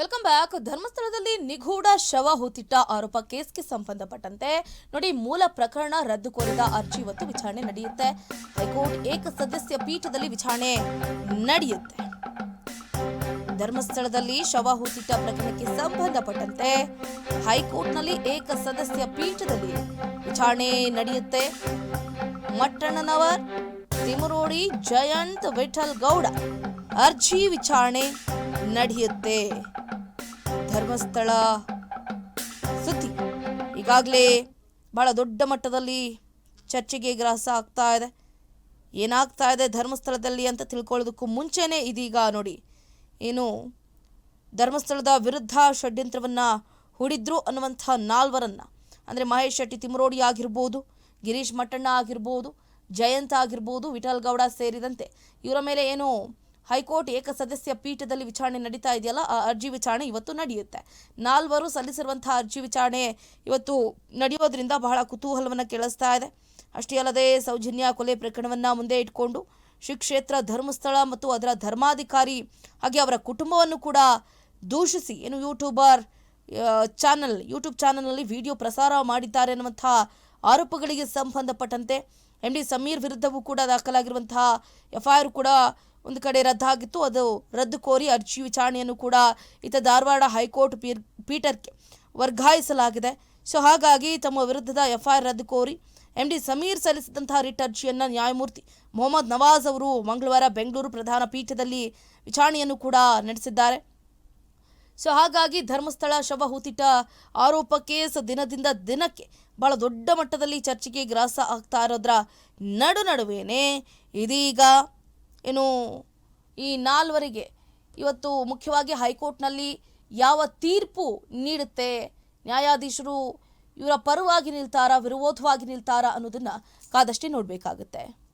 Welcome back ಧರ್ಮಸ್ಥಳದಲ್ಲಿ ನಿಗೂಢ ಶವ ಹೂತಿಟ್ಟ ಆರೋಪ ಕೇಸ್ಗೆ ಸಂಬಂಧಪಟ್ಟಂತೆ ನೋಡಿ ಮೂಲ ಪ್ರಕರಣ ರದ್ದು ಕೋರಿದ ಅರ್ಜಿ ಇವತ್ತು ವಿಚಾರಣೆ ನಡೆಯುತ್ತೆ. ಹೈಕೋರ್ಟ್ ಏಕ ಸದಸ್ಯ ಪೀಠದಲ್ಲಿ ವಿಚಾರಣೆ ನಡೆಯುತ್ತೆ. ಧರ್ಮಸ್ಥಳದಲ್ಲಿ ಶವ ಹೂತಿಟ್ಟ ಪ್ರಕರಣಕ್ಕೆ ಸಂಬಂಧಪಟ್ಟಂತೆ ಹೈಕೋರ್ಟ್ನಲ್ಲಿ ಏಕ ಸದಸ್ಯ ಪೀಠದಲ್ಲಿ ವಿಚಾರಣೆ ನಡೆಯುತ್ತೆ. ಮಟ್ಟಣ್ಣನವರ್, ತಿಮರೋಡಿ, ಜಯಂತ್, ವಿಠಲ್ ಗೌಡ ಅರ್ಜಿ ವಿಚಾರಣೆ ನಡೆಯುತ್ತೆ. ಧರ್ಮಸ್ಥಳ. ಸುದ್ದಿ. ಈಗಾಗಲೇ ಬಹಳ ದೊಡ್ಡ ಮಟ್ಟದಲ್ಲಿ ಚರ್ಚೆಗೆ ಗ್ರಾಸ ಆಗ್ತಾ ಇದೆ. ಏನಾಗ್ತಾ ಇದೆ ಧರ್ಮಸ್ಥಳದಲ್ಲಿ ಅಂತ ತಿಳ್ಕೊಳ್ಳೋದಕ್ಕೂ ಮುಂಚೆನೇ ಇದೀಗ ನೋಡಿ. ಏನು ಧರ್ಮಸ್ಥಳದ ವಿರುದ್ಧ ಷಡ್ಯಂತ್ರವನ್ನು ಹೂಡಿದ್ರು ಅನ್ನುವಂಥ ನಾಲ್ವರನ್ನು. ಅಂದರೆ ಮಹೇಶ್ ಶೆಟ್ಟಿ ತಿಮರೋಡಿ ಆಗಿರ್ಬೋದು, ಗಿರೀಶ್ ಮಟ್ಟಣ್ಣ ಆಗಿರ್ಬೋದು, ಜಯಂತ್ ಆಗಿರ್ಬೋದು ವಿಠಲ್ ಗೌಡ ಸೇರಿದಂತೆ. ಇವರ ಮೇಲೆ ಏನು ಹೈಕೋರ್ಟ್ ಏಕಸದಸ್ಯ ಪೀಠದಲ್ಲಿ ವಿಚಾರಣೆ ನಡೀತಾ ಇದೆಯಲ್ಲ, ಆ ಅರ್ಜಿ ವಿಚಾರಣೆ ಇವತ್ತು ನಡೆಯುತ್ತೆ. ನಾಲ್ವರು ಸಲ್ಲಿಸಿರುವಂತಹ ಅರ್ಜಿ ವಿಚಾರಣೆ ಇವತ್ತು ನಡೆಯೋದ್ರಿಂದ ಬಹಳ ಕುತೂಹಲವನ್ನು ಕೇಳಿಸ್ತಾ ಇದೆ. ಅಷ್ಟೇ ಅಲ್ಲದೆ ಸೌಜನ್ಯ ಕೊಲೆ ಪ್ರಕರಣವನ್ನು ಮುಂದೆ ಇಟ್ಕೊಂಡು ಶ್ರೀ ಧರ್ಮಸ್ಥಳ ಮತ್ತು ಅದರ ಧರ್ಮಾಧಿಕಾರಿ ಹಾಗೆ ಅವರ ಕುಟುಂಬವನ್ನು ಕೂಡ ದೂಷಿಸಿ, ಏನು ಯೂಟ್ಯೂಬರ್ ಚಾನಲ್, ಯೂಟ್ಯೂಬ್ ಚಾನಲ್ನಲ್ಲಿ ವಿಡಿಯೋ ಪ್ರಸಾರ ಮಾಡಿದ್ದಾರೆ ಅನ್ನುವಂಥ ಆರೋಪಗಳಿಗೆ ಸಂಬಂಧಪಟ್ಟಂತೆ ಎಂ ಡಿ ಸಮೀರ್ ವಿರುದ್ಧವೂ ಕೂಡ ದಾಖಲಾಗಿರುವಂತಹ ಎಫ್ಐಆರ್ ಕೂಡ ಒಂದು ಕಡೆ ರದ್ದಾಗಿತ್ತು. ಅದು ರದ್ದು ಕೋರಿ ಅರ್ಜಿ ವಿಚಾರಣೆಯನ್ನು ಕೂಡ ಈತ ಧಾರವಾಡ ಹೈಕೋರ್ಟ್ ಪೀಠಕ್ಕೆ ವರ್ಗಾಯಿಸಲಾಗಿದೆ. ಸೊ, ಹಾಗಾಗಿ ತಮ್ಮ ವಿರುದ್ಧದ ಎಫ್ಐಆರ್ ರದ್ದು ಕೋರಿ ಎಂ ಡಿ ಸಮೀರ್ ಸಲ್ಲಿಸಿದಂತಹ ರಿಟ್ ಅರ್ಜಿಯನ್ನು ನ್ಯಾಯಮೂರ್ತಿ ಮೊಹಮ್ಮದ್ ನವಾಜ್ ಅವರು ಮಂಗಳವಾರ ಬೆಂಗಳೂರು ಪ್ರಧಾನ ಪೀಠದಲ್ಲಿ ವಿಚಾರಣೆಯನ್ನು ಕೂಡ ನಡೆಸಿದ್ದಾರೆ. ಸೊ, ಹಾಗಾಗಿ ಧರ್ಮಸ್ಥಳ ಶವ ಹೂತಿಟ್ಟ ಆರೋಪ ಕೇಸ್ ದಿನದಿಂದ ದಿನಕ್ಕೆ ಬಹಳ ದೊಡ್ಡ ಮಟ್ಟದಲ್ಲಿ ಚರ್ಚೆಗೆ ಗ್ರಾಸ ಆಗ್ತಾ ಇರೋದ್ರ ನಡು ನಡುವೆನೇ ಇದೀಗ ಏನು ಈ ನಾಲ್ವರಿಗೆ ಇವತ್ತು ಮುಖ್ಯವಾಗಿ ಹೈಕೋರ್ಟ್ನಲ್ಲಿ ಯಾವ ತೀರ್ಪು ನೀಡುತ್ತೆ? ನ್ಯಾಯಾಧೀಶರು ಇವರ ಪರವಾಗಿ ನಿಲ್ತಾರಾ, ವಿರೋಧವಾಗಿ ನಿಲ್ತಾರಾ ಅನ್ನೋದನ್ನು ಕಾದಷ್ಟೇ ನೋಡಬೇಕಾಗುತ್ತೆ.